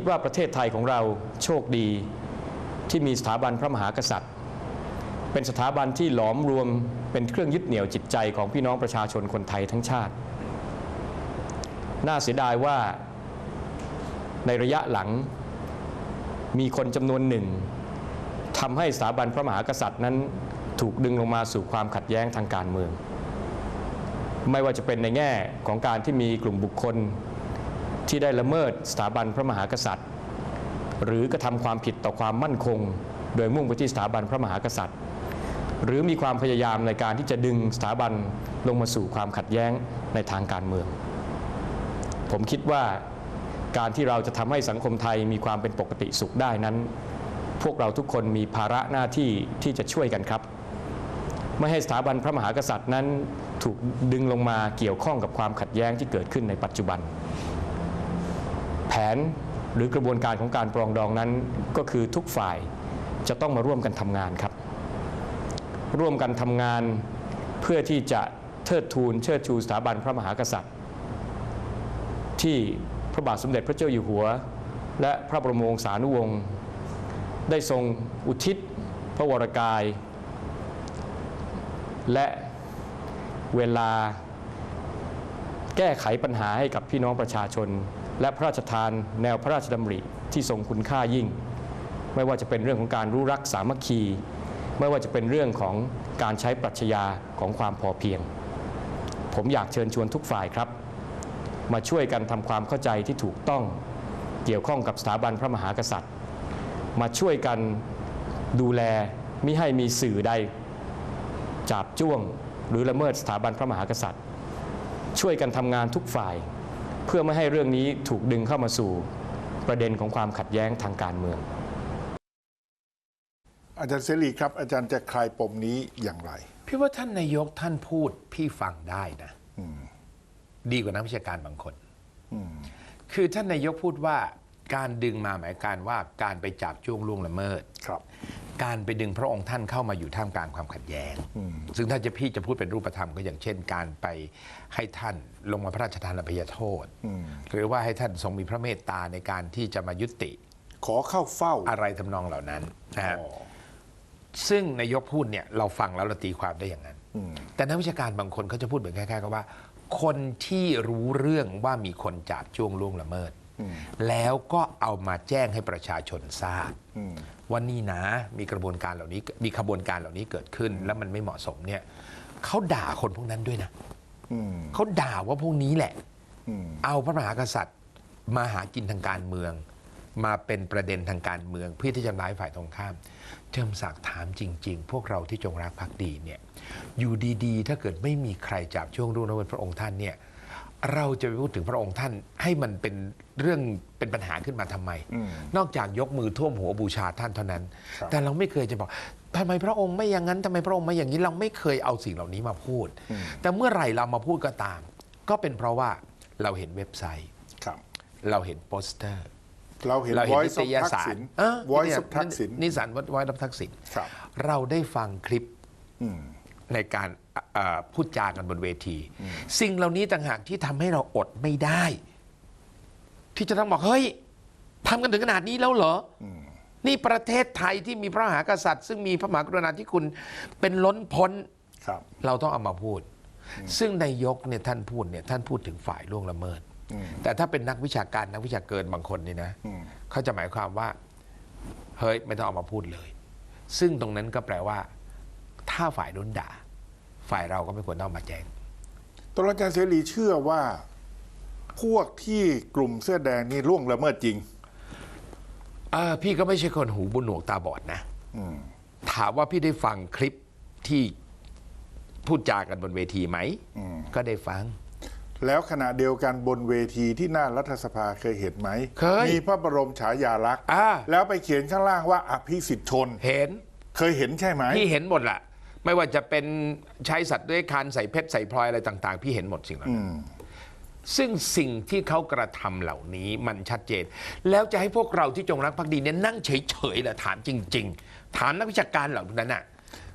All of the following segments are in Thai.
คิดว่าประเทศไทยของเราโชคดีที่มีสถาบันพระมหากษัตริย์ เป็นสถาบันที่หลอมรวมเป็นเครื่องยึดเหนี่ยวจิตใจของพี่น้องประชาชนคนไทยทั้งชาติ น่าเสียดายว่าในระยะหลังมีคนจำนวนหนึ่งทำให้สถาบันพระมหากษัตริย์นั้นถูกดึงลงมาสู่ความขัดแย้งทางการเมือง ไม่ว่าจะเป็นในแง่ของการที่มีกลุ่มบุคคล ที่ได้ละเมิดสถาบันพระมหากษัตริย์ หรือกระทำความผิดต่อความมั่นคง โดยมุ่งไปที่สถาบันพระมหากษัตริย์ หรือมีความพยายามในการที่จะดึงสถาบันลงมาสู่ความขัดแย้งในทางการเมือง ผมคิดว่าการที่เราจะทำให้สังคมไทยมีความเป็นปกติสุขได้นั้น พวกเราทุกคนมีภาระหน้าที่ที่จะช่วยกันครับ ไม่ให้สถาบันพระมหากษัตริย์นั้นถูกดึงลงมาเกี่ยวข้องกับความขัดแย้งที่เกิดขึ้นในปัจจุบัน นหรือกระบวนการของการปรองดองนั้นก็คือทุกฝ่ายจะต้องมาร่วมกันทำงานครับ ร่วมกันทำงานเพื่อที่จะเทิดทูนเชิดชูสถาบันพระมหากษัตริย์ ที่พระบาทสมเด็จพระเจ้าอยู่หัว และพระบรมวงศานุวงศ์ได้ทรงอุทิศพระวรกาย และเวลาแก้ไขปัญหาให้กับพี่น้องประชาชน และพระราชทานแนวพระราชดำริที่ทรงคุณค่ายิ่ง ไม่ว่าจะเป็นเรื่องของการรู้รักสามัคคี ไม่ว่าจะเป็นเรื่องของการใช้ปรัชญาของความพอเพียง ผมอยากเชิญชวนทุกฝ่ายครับ มาช่วยกันทำความเข้าใจที่ถูกต้องเกี่ยวข้องกับสถาบันพระมหากษัตริย์ มาช่วยกันดูแลมิให้มีสื่อใดจาบจ้วงหรือละเมิดสถาบันพระมหากษัตริย์ ช่วยกันทำงานทุกฝ่าย เพื่อไม่ให้เรื่องนี้ถูกดึงเข้ามาสู่ประเด็นของความขัดแย้งทางการเมือง อาจารย์เสรีครับ อาจารย์จะคลายปมนี้อย่างไร พี่ว่าท่านนายกท่านพูดพี่ฟังได้นะดีกว่านักวิชาการบางคนคือท่านนายกพูดว่าการดึงมาหมายการว่าการไปจับจ้วงล่วงละเมิดครับ การไปดึงพระองค์ท่านเข้ามาอยู่ท่ามกลางความขัดแย้ง ซึ่งถ้าจะพี่จะพูดเป็นรูปธรรมก็อย่างเช่น การไปให้ท่านลงมาพระราชทานอภัยโทษ หรือว่าให้ท่านทรงมีพระเมตตาในการที่จะมายุติ ขอเข้าเฝ้าอะไรทำนองเหล่านั้นนะฮะอ๋อซึ่งนายกพูดเนี่ยเราฟังแล้วเราตีความได้อย่างนั้น แต่นักวิชาการบางคนเขาจะพูดเหมือนคล้ายๆกับว่า คนที่รู้เรื่องว่ามีคนจาบจ้วงล่วงละเมิด แล้วก็เอามาแจ้งให้ประชาชนทราบ ว่านี่นะมีกระบวนการเหล่านี้มีขบวนการเหล่านี้เกิดขึ้น แล้วมันไม่เหมาะสมเนี่ยเขาด่าคนพวกนั้นด้วยนะอืมเขาด่าว่าพวกนี้แหละอืมเอาพระมหากษัตริย์มาหากินทางการเมือง มาเป็นประเด็นทางการเมืองเพื่อที่จะทำร้ายฝ่ายตรงข้าม เจิมศักดิ์ถามจริง ๆ พวกเราที่จงรักภักดีเนี่ยอยู่ดีๆ ถ้าเกิดไม่มีใครจับช่วงรุ่งระเบิดพระองค์ท่านเนี่ย เราจะไปพูดถึงพระองค์ท่านให้มันเป็นเรื่องเป็นปัญหาขึ้นมาทำไม นอกจากยกมือท่วมหัวบูชาท่านเท่านั้นครับแต่เราไม่เคยจะบอกทำไมพระองค์ไม่อย่างนั้นทำไมพระองค์ไม่อย่างนี้เราไม่เคยเอาสิ่งเหล่านี้มาพูด แต่เมื่อไหร่เรามาพูดก็ตาม ก็เป็นเพราะว่าเราเห็นเว็บไซต์ครับเราเห็นโปสเตอร์ เราเห็นเราเห็น Voice นิต of ยทักสาษิรณเออ Voice of นิทักษิณนิสานวัดวัดทักษิณครับเราได้ฟังคลิปอืม ในการเอ่อพูดจากันบนเวที สิ่งเหล่านี้ต่างหากที่ทำให้เราอดไม่ได้ ที่จะต้องบอกเฮ้ยทำกันถึงขนาดนี้แล้วเหรออนี่ประเทศไทยที่มีพระมหากษัตริย์ ซึ่งมีพระมหากรุณาธิคุณเป็นล้นพ้นครับเราต้องเอามาพูด ซึ่งนายกเนี่ยท่านพูดเนี่ยท่านพูดถึงฝ่ายล่วงละเมิด แต่ถ้าเป็นนักวิชาการนักวิชาเกินบางคนนี่นะเขาจะหมายความว่า เฮ้ยไม่ต้องเอามาพูดเลย ซึ่งตรงนั้นก็แปลว่า ถ้าฝ่ายโดนด่า ฝ่ายเราก็ไม่ควรต้องเอามาแจ้งตกลงอาจารย์เสรีเชื่อว่า พวกที่กลุ่มเสื้อแดงนี่ล่วงละเมิดจริงเออพี่ก็ไม่ใช่คนหูบุญหนวกตาบอดนะถามว่าพี่ได้ฟังคลิปที่พูดจากันบนเวทีไหมก็ได้ฟัง แล้วขณะเดียวกันบนเวทีที่หน้ารัฐสภาเคยเห็นไหมเคยมีพระบรมฉายาลักษณ์อ่าแล้วไปเขียนข้างล่างว่าอภิสิทธิชน เห็น เคยเห็นใช่ไหมพี่เห็นหมดแหละ ไม่ว่าจะเป็นใช้สัตว์ด้วยคันใส่เพชรใส่พลอยอะไรต่าง ๆ พี่เห็นหมดสิ่งเหล่านั้นซึ่งสิ่งที่เขากระทำเหล่านี้มันชัดเจน แล้วจะให้พวกเราที่จงรักภักดีเนี่ยนั่งเฉยๆเหรอถามจริง ๆ ถามนักวิชาการเหล่านั้นน่ะ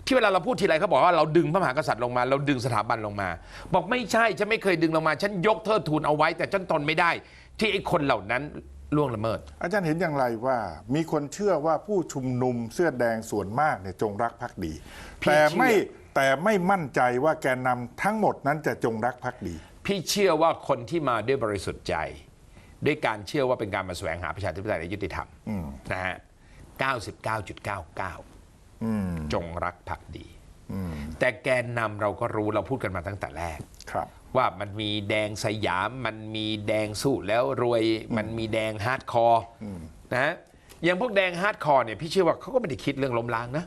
ที่เวลาเราพูดทีไรเขาบอกว่าเราดึงพระมหากษัตริย์ลงมา เราดึงสถาบันลงมา บอกไม่ใช่ฉันไม่เคยดึงลงมา ฉันยกเทิดทูนเอาไว้ แต่ฉันทนไม่ได้ ที่ไอ้คนเหล่านั้น ล่วงละเมิด อาจารย์เห็นอย่างไรว่า มีคนเชื่อว่าผู้ชุมนุมเสื้อแดงส่วนมากเนี่ยจงรักภักดี พี่แต่ไม่เชื่อแต่ไม่มั่นใจว่าแกนนำทั้งหมดนั้นจะจงรักภักดี พี่เชื่อว่าคนที่มาด้วยบริสุทธิ์ใจ ด้วยการเชื่อว่าเป็นการมาแสวงหาประชาธิปไตยและยุติธรรมนะฮะ 99.99 จงรักภักดี แต่แกนนำเราก็รู้เราพูดกันมาตั้งแต่แรก ครับ ว่ามันมีแดงสยาม มันมีแดงสู้แล้วรวยมันมีแดงฮาร์ดคอร์นะฮะอย่างพวกแดงฮาร์ดคอร์เนี่ยพี่เชื่อว่าเขาก็ไม่ได้คิดเรื่องล้มล้างนะ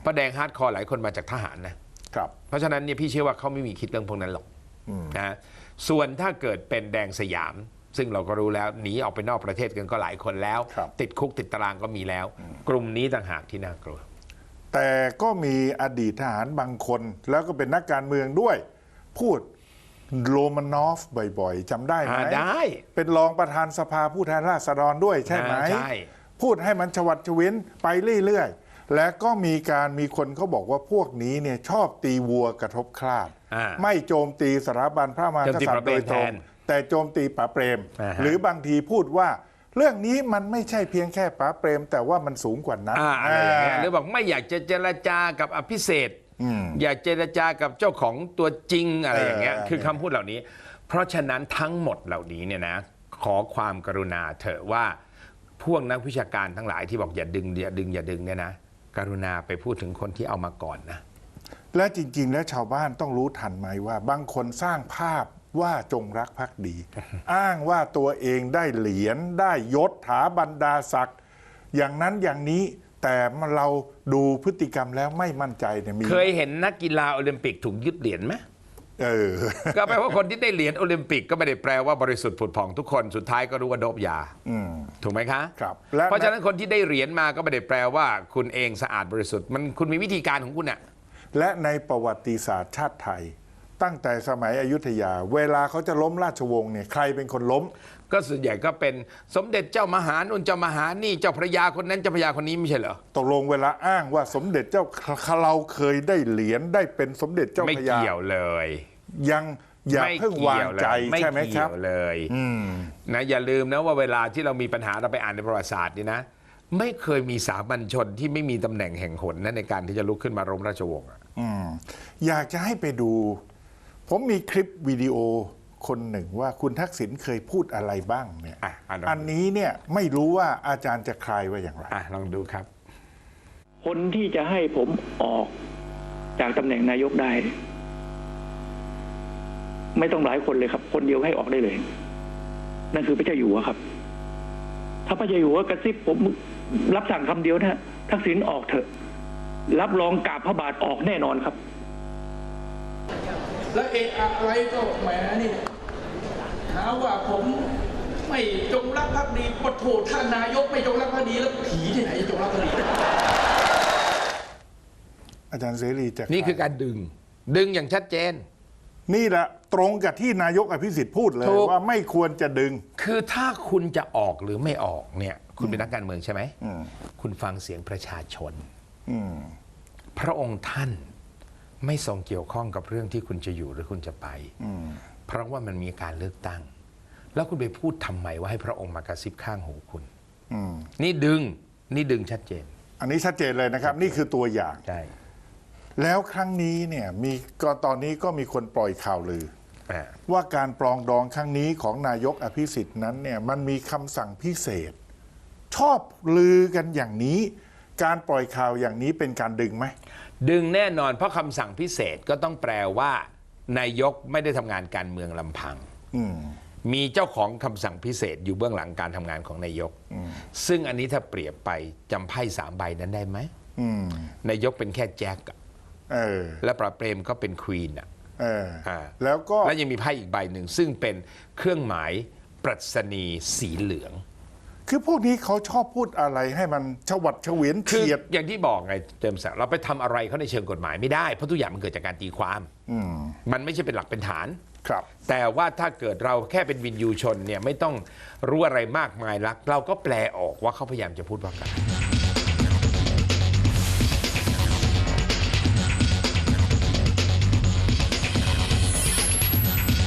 เพราะแดงฮาร์ดคอร์หลายคนมาจากทหารนะครับเพราะฉะนั้นเนี่ยพี่เชื่อว่าเขาไม่มีคิดเรื่องพวกนั้นหรอกนะฮะส่วนถ้าเกิดเป็นแดงสยาม ซึ่งเราก็รู้แล้วหนีออกไปนอกประเทศกันก็หลายคนแล้วครับติดคุกติดตารางก็มีแล้ว กลุ่มนี้ต่างหากที่น่ากลัว แต่ก็มีอดีตทหารบางคน แล้วก็เป็นนักการเมืองด้วย พูด โรมานอฟบ่อยๆจำได้ไหมอ่าได้ เป็นรองประธานสภาผู้แทนราษฎรด้วยใช่ไหม อ่าใช่ พูดให้มันชวัดเฉวียนไปเรื่อยๆ และก็มีการมีคนเขาบอกว่าพวกนี้เนี่ยชอบตีวัวกระทบคลาด อ่าไม่โจมตีสถาบันพระมหากโจมตีษัตปริระย์เปรโดมยตรงแทนแต่โจมตีป๋าเปรม อ่าฮะหรือบางทีพูดว่า เรื่องนี้มันไม่ใช่เพียงแค่ป๋าเปรม แต่ว่ามันสูงกว่านั้น อ่าอะไรอย่างเงี้ยอ่าหรือบอกไม่อยากจะเจรจากับอภิเศษ อยากเจรจากับเจ้าของตัวจริงอะไรอย่างเงี้ยเออคือคำพูดเหล่านี้ เพราะฉะนั้นทั้งหมดเหล่านี้เนี่ยนะขอความกรุณาเถอะว่าพวกนักวิชาการทั้งหลายที่บอกอย่าดึงอย่าดึงอย่าดึงเนี่ยนะกรุณาไปพูดถึงคนที่เอามาก่อนนะ และจริง ๆ แล้วชาวบ้านต้องรู้ทันไหมว่า บางคนสร้างภาพว่าจงรักภักดี อ้างว่าตัวเองได้เหรียญได้ยศถาบรรดาศักดิ์อย่างนั้นอย่างนี้ แต่เราดูพฤติกรรมแล้วไม่มั่นใจเนี่ยมีเคยเห็นนักกีฬาโอลิมปิกถูกยึดเหรียญไหมเออก็แปลว่าคนที่ได้เหรียญโอลิมปิกก็ไม่ได้แปลว่าบริสุทธิ์ผุดผ่องทุกคนสุดท้ายก็รู้ว่าโดบยาอืมถูกไหมคะครับและเพราะฉะนั้นคนที่ได้เหรียญมาก็ไม่ได้แปลว่า คุณเองสะอาดบริสุทธิ์มันคุณมีวิธีการของคุณอะและในประวัติศาสตร์ชาติไทย ตั้งแต่สมัยอยุธยา เวลาเขาจะล้มราชวงศ์เนี่ยใครเป็นคนล้ม ก็ส่วนใหญ่ก็เป็นสมเด็จเจ้ามหานุ่นเจ้ามหานี่เจ้าพระยาคนนั้นเจ้าพระยาคนนี้ไม่ใช่เหรอตกลงเวลาอ้างว่าสมเด็จเจ้าเราเคยได้เหรียญได้เป็นสมเด็จเจ้าไม่พระยาเกี่ยวเลยยังอย่าไม่เพิ่งวางใจไม่ใช่ไหมคเกี่รัยบวเลยนะอย่าลืมนะว่าเวลาที่เรามีปัญหาเราไปอ่านในประวัติศาสตร์นี่นะ ไม่เคยมีสามัญชนที่ไม่มีตำแหน่งแห่งหนนะในการที่จะลุกขึ้นมาล้มราชวงศ์อะ อืมอยากจะให้ไปดู ผมมีคลิปวิดีโอคนหนึ่งว่าคุณทักษิณเคยพูดอะไรบ้างเนี่ยอะอะลองอันนี้เนี่ยไม่รู้ว่าอาจารย์จะคลายว่าอย่างไร อะลองดูครับ คนที่จะให้ผมออกจากตำแหน่งนายกได้ ไม่ต้องหลายคนเลยครับ คนเดียวให้ออกได้เลย นั่นคือพระเจ้าอยู่หัวครับ ถ้าพระเจ้าอยู่หัวกระซิบผมรับสั่งคำเดียวนะฮะทักษิณออกเถอะ รับรองกราบพระบาทออกแน่นอนครับ แล้วเอะอะไรก็แหมนี่หาว่าผมไม่จงรักภักดีปะโถท่านนายกไม่จงรักภักดีแล้วผีที่ไหนจะจงรักภักดีอาจารย์เสรีจะนี่คือการดึง ดึงอย่างชัดเจน นี่แหละตรงกับที่นายกอภิสิทธิ์พูดเลย ถูก ว่าไม่ควรจะดึง คือถ้าคุณจะออกหรือไม่ออกเนี่ย คุณเป็นนักการเมืองใช่ไหมคุณฟังเสียงประชาชน อืม พระองค์ท่าน ไม่ทรงเกี่ยวข้องกับเรื่องที่คุณจะอยู่หรือคุณจะไป เพราะว่ามันมีการเลือกตั้ง แล้วคุณไปพูดทำไมว่าให้พระองค์มากระซิบข้างหูคุณอืมนี่ดึงนี่ดึงชัดเจน อันนี้ชัดเจนเลยนะครับ นี่คือตัวอย่างใช่แล้วครั้งนี้เนี่ยมีก็ตอนนี้ก็มีคนปล่อยข่าวลืออ่าว่าการปรองดองครั้งนี้ของนายกอภิสิทธิ์นั้นเนี่ยมันมีคำสั่งพิเศษ ชอบลือกันอย่างนี้ การปล่อยข่าวอย่างนี้เป็นการดึงไหม ดึงแน่นอนเพราะคำสั่งพิเศษก็ต้องแปลว่า นายกไม่ได้ทำงานการเมืองลำพัง อืม มีเจ้าของคำสั่งพิเศษอยู่เบื้องหลังการทำงานของนายก ซึ่งอันนี้ถ้าเปรียบไปจำไพ่สามใบนั้นได้ไหมอืม นายกเป็นแค่แจ็คอะเออ และปราบเปรมก็เป็นควีนอะ เออ อ่า แล้วก็ และยังมีไพ่อีกใบหนึ่ง ซึ่งเป็นเครื่องหมายปรัชนีสีเหลือง คือพวกนี้เขาชอบพูดอะไรให้มันชวัดเฉวียนคือเฉียด อย่างที่บอกไงเจมส์ศักดิ์เราไปทำอะไรเขาในเชิงกฎหมายไม่ได้ เพราะทุกอย่างมันเกิดจากการตีความ อืมมันไม่ใช่เป็นหลักเป็นฐาน ครับ แต่ว่าถ้าเกิดเราแค่เป็นวินยูชนเนี่ยไม่ต้องรู้อะไรมากมายลัก เราก็แปลออกว่าเขาพยายามจะพูดว่ากัน